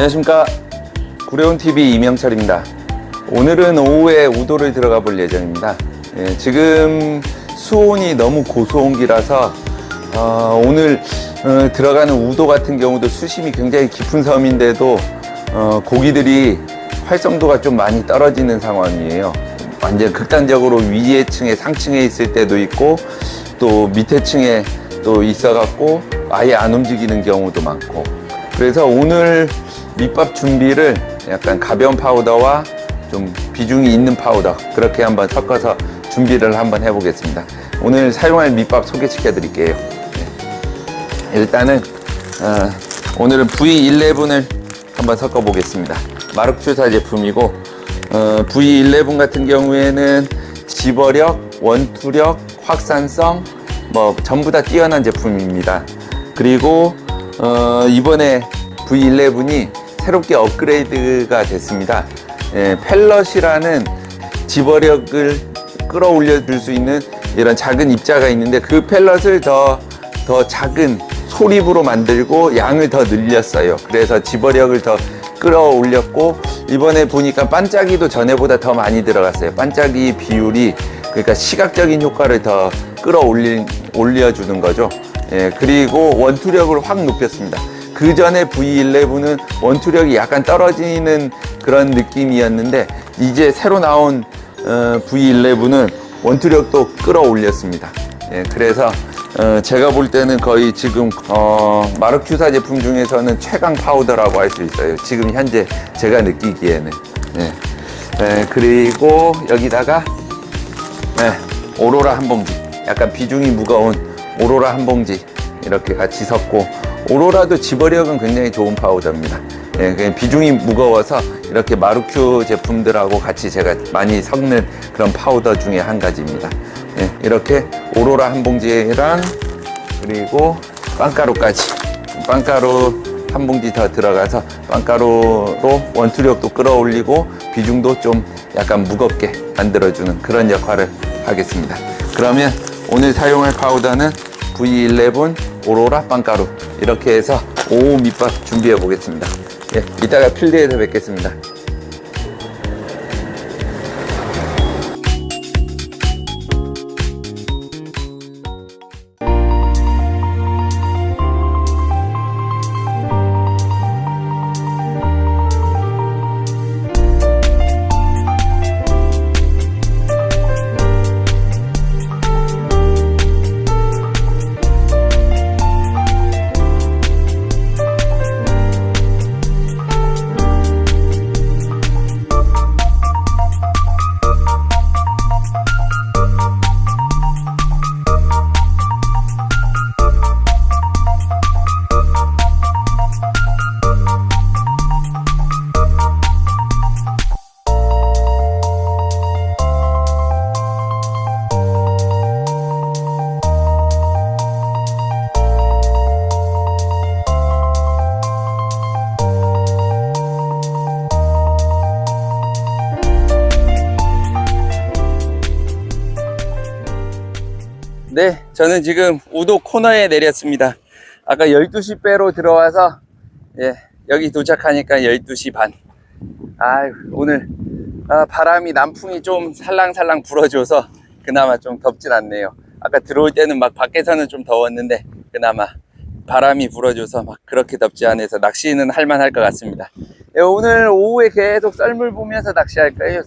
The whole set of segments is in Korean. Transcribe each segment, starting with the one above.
안녕하십니까. 구레온TV 이명철입니다. 오늘은 오후에 우도를 들어가 볼 예정입니다. 예, 지금 수온이 너무 고수온기라서 어, 오늘 어, 들어가는 우도 같은 경우도 수심이 굉장히 깊은 섬인데도 어, 고기들이 활성도가 좀 많이 떨어지는 상황이에요. 완전 극단적으로 위에 층에 상층에 있을 때도 있고 또 밑에 층에 또 있어갖고 아예 안 움직이는 경우도 많고. 그래서 오늘 밑밥 준비를 약간 가벼운 파우더와 좀 비중이 있는 파우더 그렇게 한번 섞어서 준비를 한번 해보겠습니다. 오늘 사용할 밑밥 소개시켜 드릴게요. 네. 일단은 어, 오늘은 V11을 한번 섞어 보겠습니다. 마르크슈사 제품이고 어, V11 같은 경우에는 집어력, 원투력, 확산성 뭐 전부 다 뛰어난 제품입니다. 그리고 어, 이번에 V11이 새롭게 업그레이드가 됐습니다. 예, 펠럿이라는 집어력을 끌어올려 줄 수 있는 이런 작은 입자가 있는데 그 펠럿을 더, 더 작은 소립으로 만들고 양을 더 늘렸어요. 그래서 집어력을 더 끌어올렸고 이번에 보니까 반짝이도 전에보다 더 많이 들어갔어요. 반짝이 비율이 그러니까 시각적인 효과를 더 끌어올리, 올려주는 거죠. 예, 그리고 원투력을 확 높였습니다. 그 전에 V11은 원투력이 약간 떨어지는 그런 느낌이었는데 이제 새로 나온 어, V11은 원투력도 끌어올렸습니다. 예, 그래서 어, 제가 볼 때는 거의 지금 어, 마르큐사 제품 중에서는 최강 파우더라고 할 수 있어요. 지금 현재 제가 느끼기에는. 예. 예, 그리고 여기다가 네, 오로라 한 봉지. 약간 비중이 무거운 오로라 한 봉지 이렇게 같이 섞고 오로라도 집어력은 굉장히 좋은 파우더입니다. 예, 비중이 무거워서 이렇게 마루큐 제품들하고 같이 제가 많이 섞는 그런 파우더 중에 한 가지입니다. 예, 이렇게 오로라 한 봉지랑 그리고 빵가루까지 빵가루 한 봉지 더 들어가서 빵가루로 원투력도 끌어올리고 비중도 좀 약간 무겁게 만들어주는 그런 역할을 하겠습니다. 그러면 오늘 사용할 파우더는 V11 오로라 빵가루 이렇게 해서 오후 밑밥 준비해 보겠습니다. 예, 이따가 필드에서 뵙겠습니다. 저는 지금 우도 코너에 내렸습니다. 아까 12시 배로 들어와서 예, 여기 도착하니까 12시 반. 아, 오늘 아, 바람이 남풍이 좀 살랑살랑 불어줘서 그나마 좀 덥진 않네요. 아까 들어올 때는 막 밖에서는 좀 더웠는데 그나마 바람이 불어줘서 막 그렇게 덥지 않아서 낚시는 할만할 것 같습니다. 예, 오늘 오후에 계속 썰물 보면서 낚시할 거예요.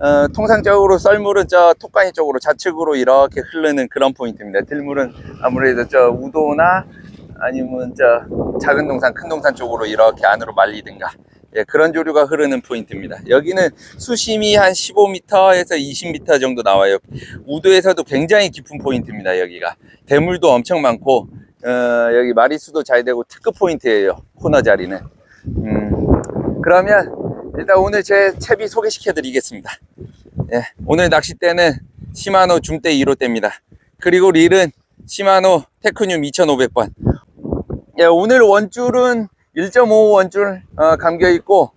어, 통상적으로 썰물은 저 톡가니 쪽으로 좌측으로 이렇게 흐르는 그런 포인트입니다. 들물은 아무래도 저 우도나 아니면 저 작은 동산, 큰 동산 쪽으로 이렇게 안으로 말리든가 예, 그런 조류가 흐르는 포인트입니다. 여기는 수심이 한 15m에서 20m 정도 나와요. 우도에서도 굉장히 깊은 포인트입니다. 여기가 대물도 엄청 많고 어, 여기 마리수도 잘 되고 특급 포인트예요. 코너 자리는. 음, 그러면 일단 오늘 제 채비 소개시켜 드리겠습니다. 예, 오늘 낚싯대는 시마노 줌대 1호대입니다. 그리고 릴은 시마노 테크늄 2500번. 예, 오늘 원줄은 1.5 원줄 어, 감겨 있고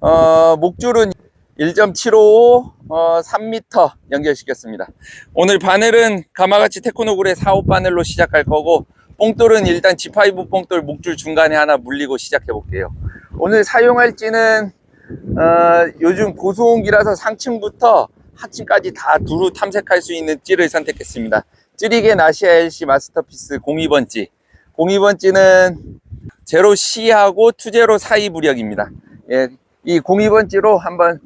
어, 목줄은 1.755 어, 3m 연결시켰습니다. 오늘 바늘은 가마가치 테크노굴의 4호 바늘로 시작할 거고 뽕돌은 일단 G5 뽕돌 목줄 중간에 하나 물리고 시작해 볼게요. 오늘 사용할 찌는 어, 요즘 고소온기라서 상층부터 하층까지 다 두루 탐색할 수 있는 찌를 선택했습니다. 찌리겐 아시아 LC 마스터피스 02번 찌. 02번 찌는 제로 C하고 투제로 사이 부력입니다. 예, 이 02번 찌로 한번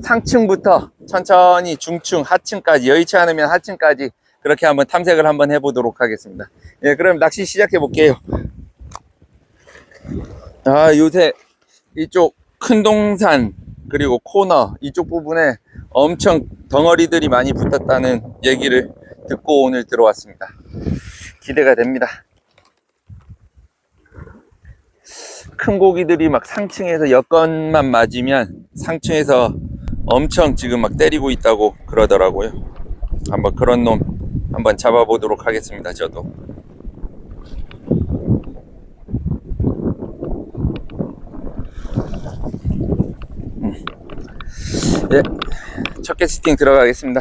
상층부터 천천히 중층, 하층까지 여의치 않으면 하층까지 그렇게 한번 탐색을 한번 해보도록 하겠습니다. 예, 그럼 낚시 시작해 볼게요. 아, 요새 이쪽 큰 동산 그리고 코너 이쪽 부분에 엄청 덩어리들이 많이 붙었다는 얘기를 듣고 오늘 들어왔습니다. 기대가 됩니다. 큰 고기들이 막 상층에서 여건만 맞으면 상층에서 엄청 지금 막 때리고 있다고 그러더라고요. 한번 그런 놈 한번 잡아보도록 하겠습니다. 저도. 예, 첫 캐스팅 들어가겠습니다.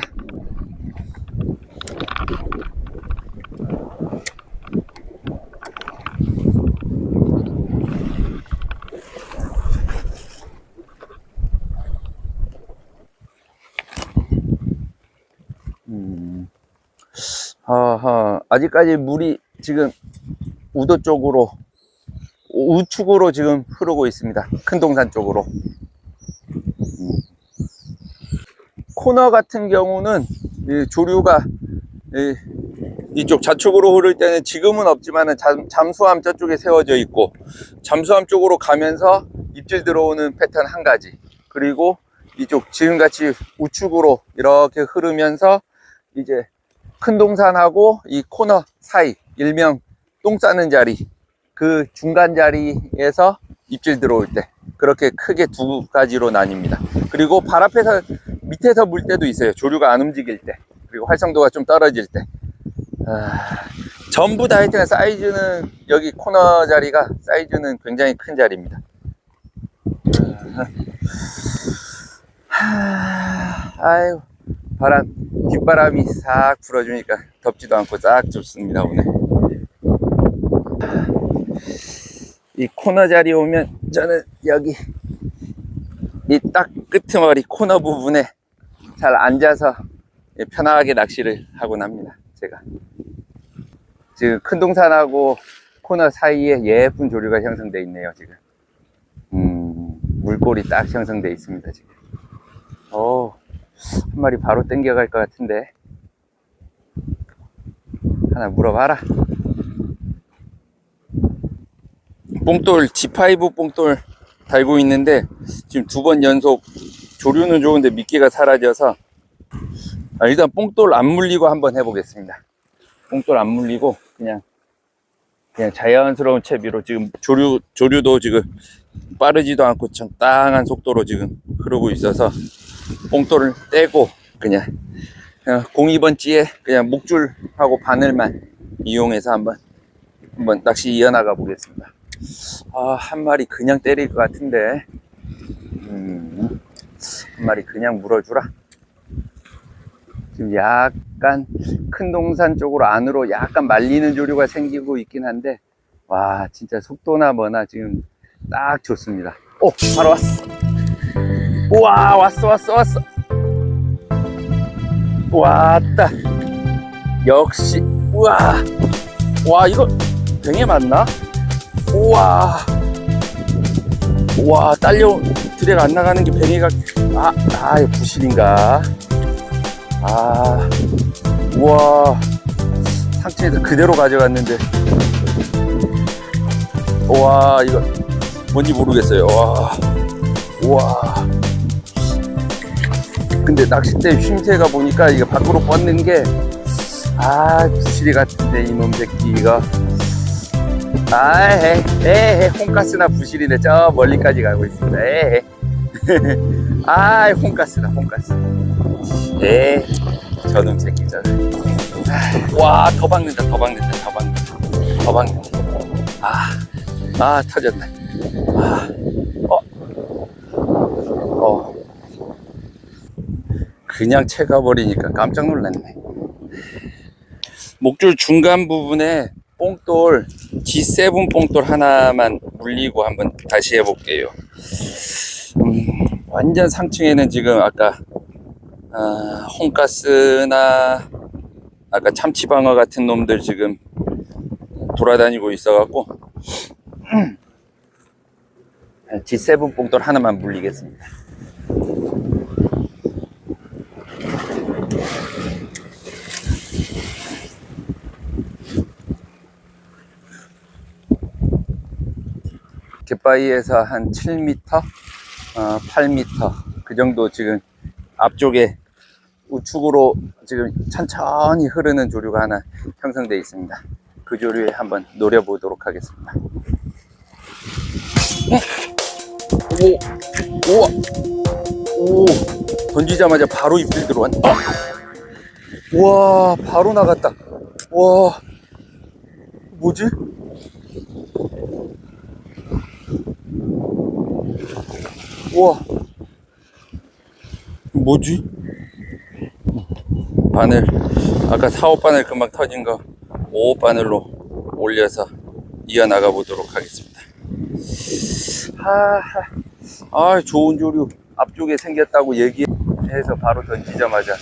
하하, 아직까지 물이 지금 우도 쪽으로, 우측으로 지금 흐르고 있습니다. 큰 동산 쪽으로. 코너 같은 경우는 이 조류가 이, 이쪽 좌측으로 흐를 때는 지금은 없지만은 잠, 잠수함 저쪽에 세워져 있고 잠수함 쪽으로 가면서 입질 들어오는 패턴 한 가지 그리고 이쪽 지금같이 우측으로 이렇게 흐르면서 이제 큰 동산하고 이 코너 사이 일명 똥 싸는 자리 그 중간 자리에서 입질 들어올 때 그렇게 크게 두 가지로 나뉩니다. 그리고 발 앞에서 밑에서 물 때도 있어요. 조류가 안 움직일 때 그리고 활성도가 좀 떨어질 때 아, 전부 다 하여튼 사이즈는 여기 코너 자리가 사이즈는 굉장히 큰 자리입니다. 하, 아유 바람 뒷바람이 싹 불어주니까 덥지도 않고 싹 좋습니다 오늘. 이 코너 자리 오면 저는 여기 이 딱 끄트머리 코너 부분에 잘 앉아서 편하게 낚시를 하곤 합니다. 제가 지금 큰 동산하고 코너 사이에 예쁜 조류가 형성돼 있네요. 지금 음, 물골이 딱 형성돼 있습니다. 지금 어, 한 마리 바로 땡겨갈 것 같은데 하나 물어봐라. 뽕돌 G5 뽕돌 달고 있는데 지금 두 번 연속 조류는 좋은데 미끼가 사라져서 아, 일단 뽕돌 안 물리고 한번 해보겠습니다. 뽕돌 안 물리고 그냥 그냥 자연스러운 채비로 지금 조류 조류도 지금 빠르지도 않고 적당한 속도로 지금 흐르고 있어서 뽕돌을 떼고 그냥, 그냥 02번지에 그냥 목줄하고 바늘만 이용해서 한번 한번 낚시 이어나가 보겠습니다. 아, 한 마리 그냥 때릴 것 같은데. 음, 한 마리 그냥 물어주라. 지금 약간 큰 동산 쪽으로 안으로 약간 말리는 조류가 생기고 있긴 한데, 와, 진짜 속도나 뭐나 지금 딱 좋습니다. 오, 바로 왔어. 우와, 왔어, 왔어, 왔어. 왔다. 역시, 우와. 와, 이거 뱅에 맞나? 우와. 우와, 딸려, 드랙 안 나가는 게 뱅이가, 아, 아, 이거 부실인가? 아, 우와. 상체에서 그대로 가져갔는데. 우와, 이거 뭔지 모르겠어요. 와. 우와. 근데 낚싯대 쉼새가 보니까 이거 밖으로 뻗는 게, 아, 부실이 같은데, 이놈 새끼가. 아, 에헤, 에헤, 홍가스나 부실이네. 저 멀리까지 가고 있습니다. 에헤. 아, 홍가스다, 홍가스. 에 저놈 새끼, 저놈. 아, 와, 더 박는다, 더 박는다, 더 박는다. 더 박는다. 아, 아, 터졌네. 아, 어, 어. 그냥 채가 버리니까 깜짝 놀랐네. 목줄 중간 부분에 뽕돌 G7 뽕돌 하나만 물리고 한번 다시 해볼게요. 음, 완전 상층에는 지금 아까 아, 홍가스나 아까 참치방어 같은 놈들 지금 돌아다니고 있어갖고 G7 뽕돌 하나만 물리겠습니다. 갯바위에서 한 7m, 어, 8m 그 정도 지금 앞쪽에 우측으로 지금 천천히 흐르는 조류가 하나 형성되어 있습니다. 그 조류에 한번 노려보도록 하겠습니다. 오, 우와, 오, 던지자마자 바로 입질 들어왔네. 아! 와, 바로 나갔다. 와, 뭐지? 우와, 뭐지? 바늘, 아까 4, 5바늘 금방 터진 거 5, 바늘로 올려서 이어나가 보도록 하겠습니다. 아, 좋은 조류 앞쪽에 생겼다고 얘기해서 바로 던지자마자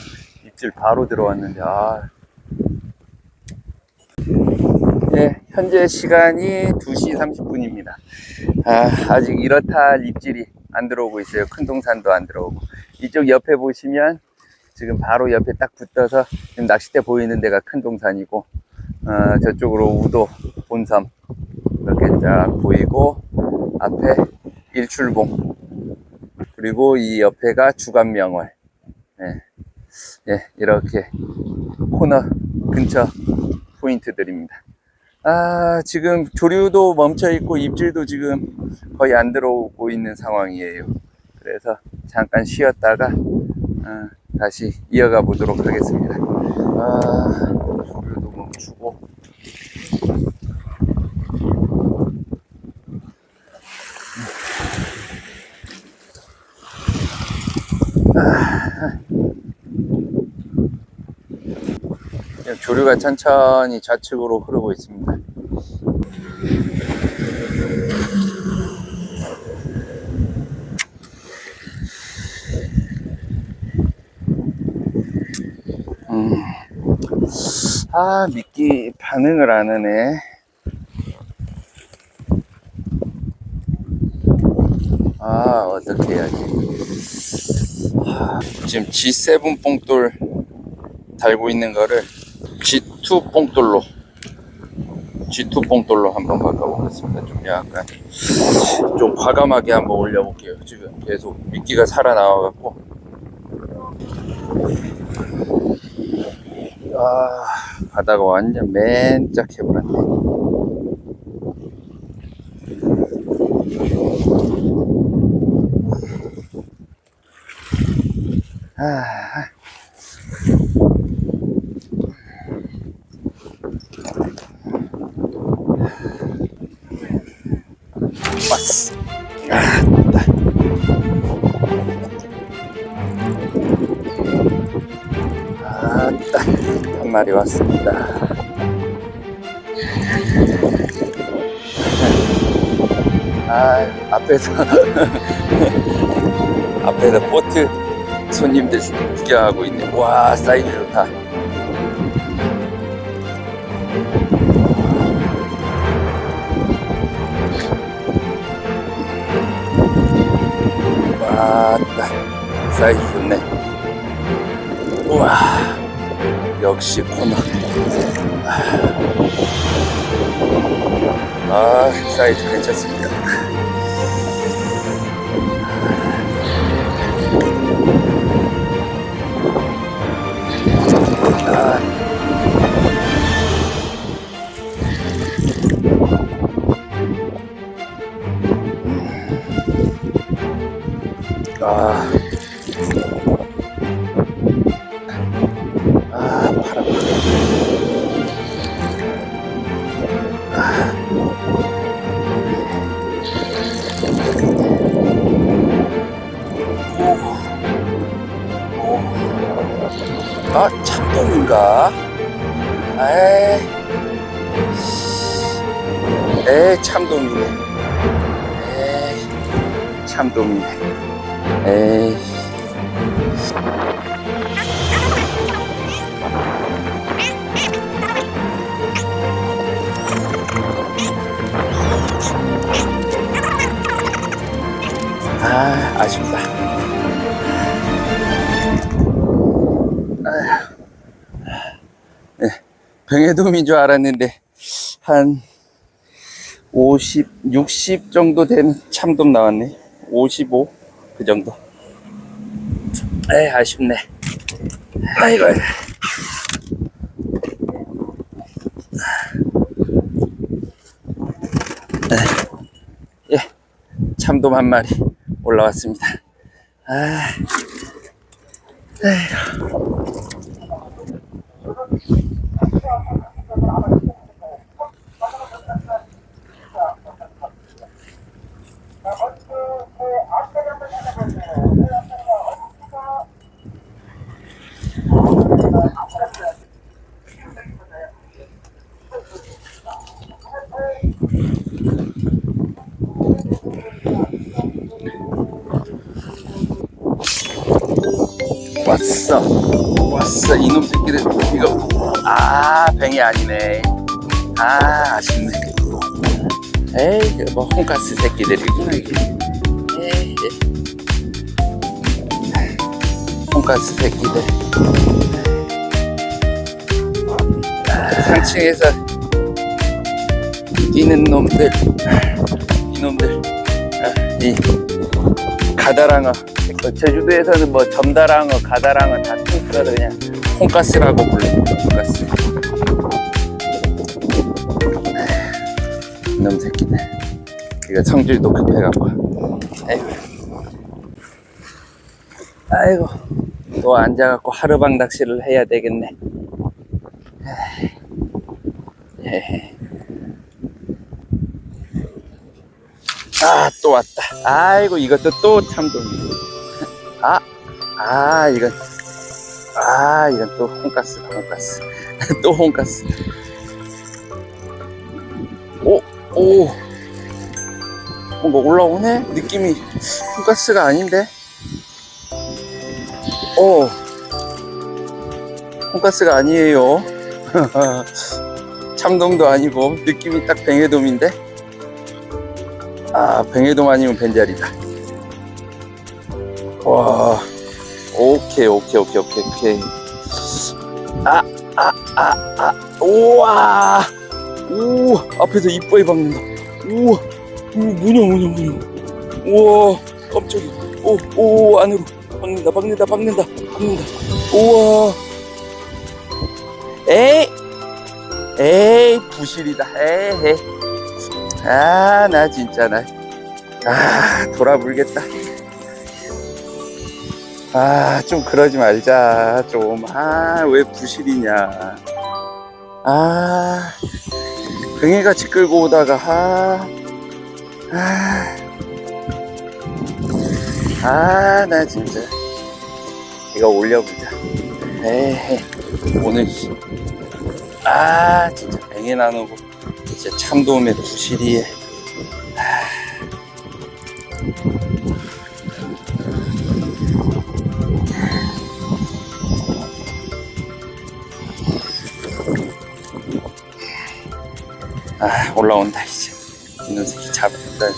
입질 바로 들어왔는데, 아. 예, 현재 시간이 2시 30분입니다. 아, 아직 이렇다 할 입질이 안 들어오고 있어요. 큰 동산도 안 들어오고. 이쪽 옆에 보시면 지금 바로 옆에 딱 붙어서 지금 낚싯대 보이는 데가 큰 동산이고, 어, 저쪽으로 우도 본섬 이렇게 쫙 보이고, 앞에 일출봉, 그리고 이 옆에가 주간명월. 예, 예, 이렇게 코너 근처 포인트들입니다. 아, 지금 조류도 멈춰 있고 입질도 지금 거의 안 들어오고 있는 상황이에요. 그래서 잠깐 쉬었다가 어, 다시 이어가 보도록 하겠습니다. 아, 조류도 멈추고. 조류가 천천히 좌측으로 흐르고 있습니다. 음. 아, 미끼 반응을 안 하네. 아, 어떻게 해야지. 아, 지금 G7 뽕돌 달고 있는 거를 G2 뽕돌로 G2 뽕돌로 한번 바꿔보겠습니다. 좀 약간 좀 과감하게 한번 올려볼게요. 지금 계속 미끼가 살아나와갖고 아 바다가 완전 맨짝 해버렸네. 아. 마리 왔습니다. 아, 앞에서, 앞에서 보트 손님들 구경하고 있네. 와, 사이즈 좋다. 왔다 사이즈 역시 코너 아 사이즈 괜찮습니다 아, 아쉽다. 네, 병해돔인 줄 알았는데, 한 50, 60 정도 되는 참돔 나왔네. 55? 그 정도. 에이, 아쉽네. 아이고. 예, 참돔 한 마리 올라왔습니다. 아, 왔어. 왔어. 이놈 새끼들. 이거. 아, 뱅이 아니네. 아, 아쉽네. 에이, 이거 뭐, 홍가스 새끼들이구나. 에이, 홍가스 새끼들. 아, 상층에서 뛰는 놈들. 이놈들. 아, 이 가다랑어. 그 제주도에서는 뭐 점다랑어, 가다랑어 다 통틀어서 그냥 콩가스라고 불러요. 콩가스. 이놈 새끼들. 이거 성질도 급해갖고. 아이고. 아이고. 또 앉아갖고 하루방 낚시를 해야 되겠네. 아, 또 왔다. 아이고, 이것도 또 참돔이네. 아, 아, 이건, 아, 이건 또 홍가스다, 홍가스. 또 홍가스. 오, 오. 뭔가 올라오네? 느낌이 홍가스가 아닌데? 오. 홍가스가 아니에요. 참돔도 아니고, 느낌이 딱 뱅에돔인데? 아, 뱅에돔 아니면 벤자리다. 와, 오케이, 오케이, 오케이, 오케이, 오케이. 아, 아, 아, 아, 우와, 우, 앞에서 이빨이 박는다. 우와, 우, 뭐냐, 뭐냐, 뭐냐. 우와, 깜짝이야. 오, 오, 안으로 박는다, 박는다, 박는다, 박는다. 우와, 에이, 에이, 부실이다. 에이, 에이. 아, 나 진짜, 나. 아, 돌아불겠다. 아, 좀 그러지 말자, 좀. 아, 왜 부실이냐. 아, 등해같이 끌고 오다가, 아, 아, 아, 나 진짜. 이거 올려보자. 에이, 오늘, 아, 진짜 뱅에 나누고, 이제 참돔의 부실이에. 아 올라온다 이제. 이놈 새끼 잡, 넌,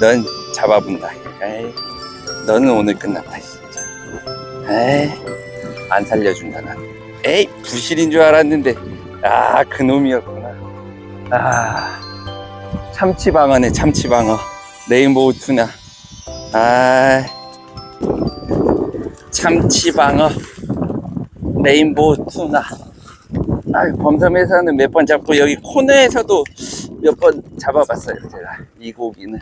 넌 잡아본다 에이 너는 오늘 끝났다 진짜. 에이 안 살려준다 난 에이 부실인 줄 알았는데. 아 그놈이었구나. 아 참치방어네 참치방어. 레인보우 투나. 아 참치방어. 레인보우 투나 아, 범섬에서는 몇 번 잡고 여기 코너에서도 몇 번 잡아봤어요 제가. 이 고기는.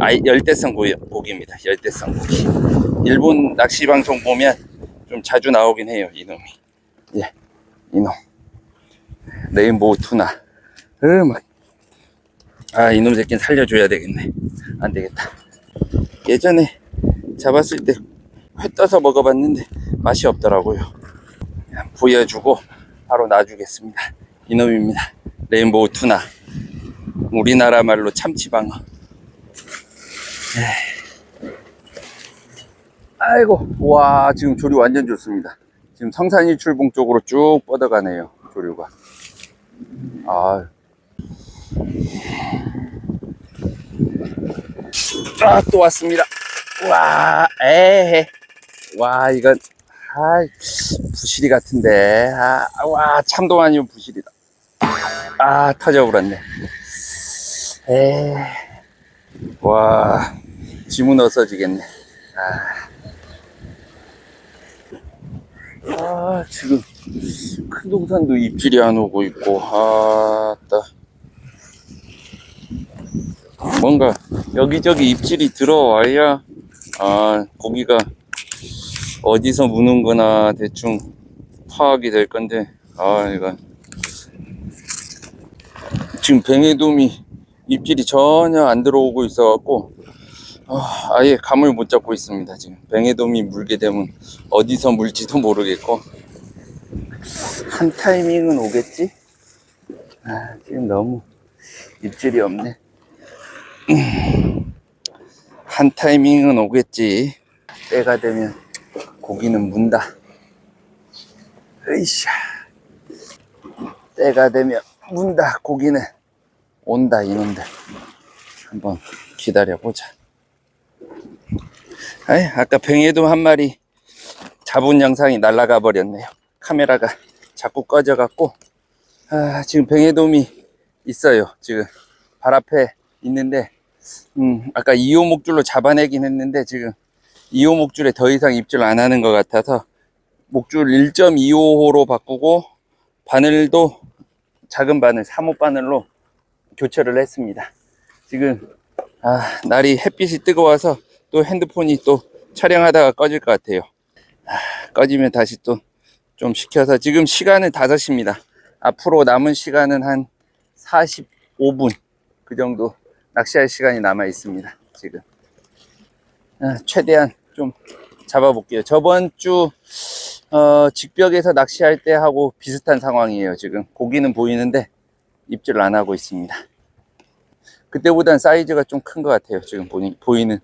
아 열대성 고기, 고기입니다. 열대성 고기. 일본 낚시 방송 보면 좀 자주 나오긴 해요 이놈이. 예 이놈. 레인보우 투나. 으막 아 이놈 새끼는 살려줘야 되겠네. 안 되겠다. 예전에 잡았을 때 회 떠서 먹어봤는데 맛이 없더라고요. 보여주고 바로 놔주겠습니다. 이놈입니다. 레인보우 투나. 우리나라 말로 참치방어. 아이고, 와, 지금 조류 완전 좋습니다. 지금 성산이 출봉 쪽으로 쭉 뻗어가네요, 조류가. 아, 아, 또 왔습니다. 와, 에헤. 와, 이건, 아, 부시리 같은데. 아, 와, 참돔 아니면 부시리다. 아, 터져버렸네. 에 와, 지문 없어지겠네. 아. 아, 지금, 큰 동산도 입질이 안 오고 있고, 아, 따. 뭔가, 여기저기 입질이 들어와야, 아, 고기가 어디서 무는 거나 대충 파악이 될 건데, 아, 이건. 지금 뱅에돔이 입질이 전혀 안 들어오고 있어 갖고 아, 아예 감을 못 잡고 있습니다. 지금 뱅에돔이 물게 되면 어디서 물지도 모르겠고 한 타이밍은 오겠지? 아, 지금 너무 입질이 없네. 한 타이밍은 오겠지. 때가 되면 고기는 문다. 으이샤. 때가 되면 문다. 고기는 온다 이놈들. 한번 기다려보자. 아이, 아까 뱅에돔 한 마리 잡은 영상이 날아가 버렸네요. 카메라가 자꾸 꺼져갖고 아, 지금 뱅에돔이 있어요. 지금 발 앞에 있는데 음, 아까 2호 목줄로 잡아내긴 했는데 지금 2호 목줄에 더 이상 입질 안 하는 것 같아서 목줄 1.25호로 바꾸고 바늘도 작은 바늘 3호 바늘로 교체를 했습니다. 지금 아, 날이 햇빛이 뜨거워서 또 핸드폰이 또 촬영하다가 꺼질 것 같아요. 아, 꺼지면 다시 또 좀 식혀서 지금 시간은 5시입니다. 앞으로 남은 시간은 한 45분 그 정도 낚시할 시간이 남아 있습니다. 지금 아, 최대한 좀 잡아볼게요. 저번 주 어, 직벽에서 낚시할 때 하고 비슷한 상황이에요. 지금 고기는 보이는데 입질 안 하고 있습니다. 그때보단 사이즈가 좀 큰 것 같아요. 지금 보니, 보이는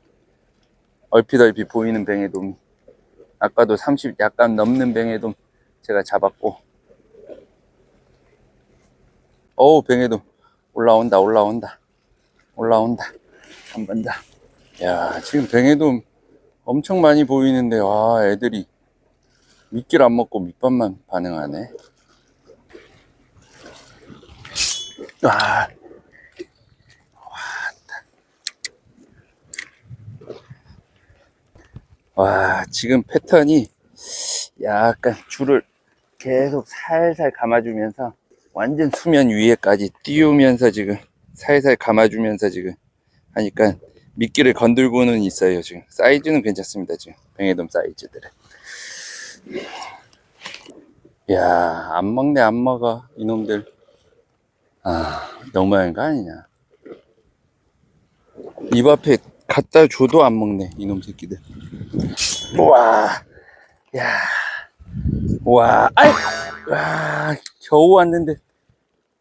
얼핏얼핏 보이는 뱅에돔이 아까도 30 약간 넘는 뱅에돔 제가 잡았고 어우 뱅에돔 올라온다 올라온다 올라온다 한 번 더. 야 지금 뱅에돔 엄청 많이 보이는데 와 애들이 미끼를 안 먹고 밑밥만 반응하네. 와, 와, 지금 패턴이 약간 줄을 계속 살살 감아주면서 완전 수면 위에까지 띄우면서 지금 살살 감아주면서 지금 하니까 미끼를 건들고는 있어요. 지금 사이즈는 괜찮습니다. 지금 뱅에돔 사이즈들은. 야, 안 먹네, 안 먹어, 이놈들. 아, 너무한 거 아니냐. 입 앞에 갖다 줘도 안 먹네, 이놈 새끼들. 우와, 야, 와, 아이, 와, 겨우 왔는데,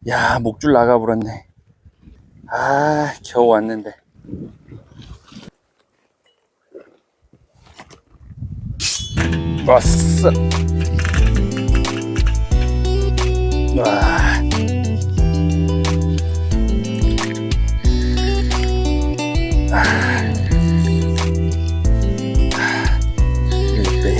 야, 목줄 나가버렸네. 아, 겨우 왔는데. 왔어. 와. 이거 빼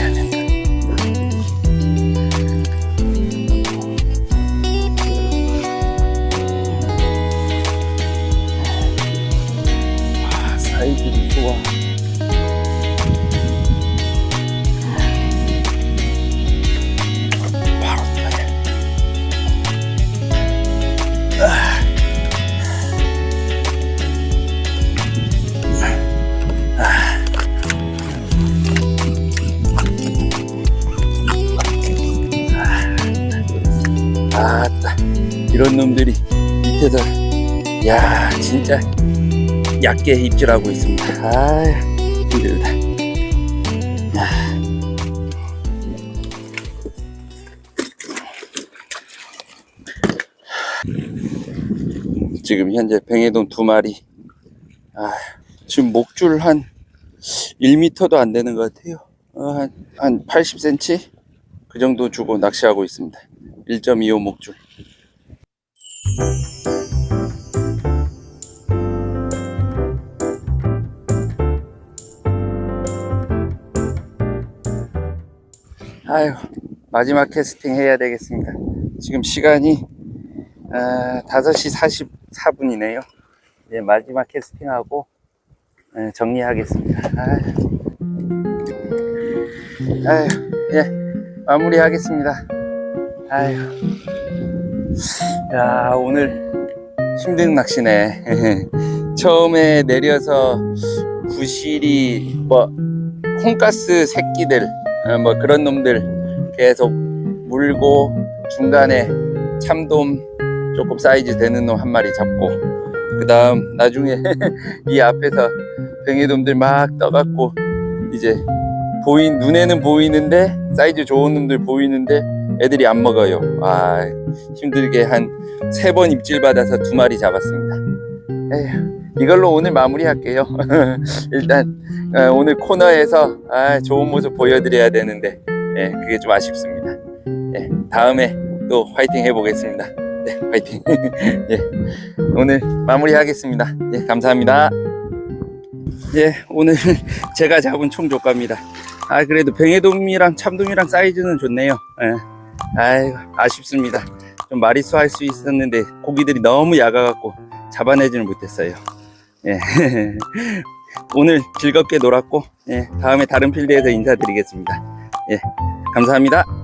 얕게 입질하고 있습니다 아 힘들다 야. 지금 현재 뱅에돔 두 마리. 아, 지금 목줄 한 1m도 안 되는 것 같아요. 어, 한, 한 80cm? 그 정도 주고 낚시하고 있습니다. 1.25 목줄. 아유, 마지막 캐스팅 해야 되겠습니다. 지금 시간이 아, 5시 44분이네요. 예, 마지막 캐스팅하고 예, 정리하겠습니다. 아유, 아유, 예, 마무리하겠습니다. 아유, 야, 오늘 힘든 낚시네. 처음에 내려서 부실이 뭐 콩가스 새끼들 어, 뭐 그런 놈들 계속 물고 중간에 참돔 조금 사이즈 되는 놈 한 마리 잡고 그 다음 나중에 이 앞에서 뱅이돔들 막 떠갖고 이제 보인 눈에는 보이는데 사이즈 좋은 놈들 보이는데 애들이 안 먹어요. 아 힘들게 한 세 번 입질 받아서 두 마리 잡았습니다. 에휴 이걸로 오늘 마무리할게요 일단 어, 오늘 코너에서 아, 좋은 모습 보여드려야 되는데 예, 그게 좀 아쉽습니다. 예, 다음에 또 화이팅 해보겠습니다. 네, 화이팅. 예, 오늘 마무리하겠습니다. 예, 감사합니다. 예, 오늘 제가 잡은 총조과입니다. 아, 그래도 뱅에돔이랑 참돔이랑 사이즈는 좋네요. 예, 아이고, 아쉽습니다. 좀 마리수 할 수 있었는데 고기들이 너무 약아갖고 잡아내지는 못했어요. 예. 오늘 즐겁게 놀았고 예, 다음에 다른 필드에서 인사드리겠습니다. 예, 감사합니다.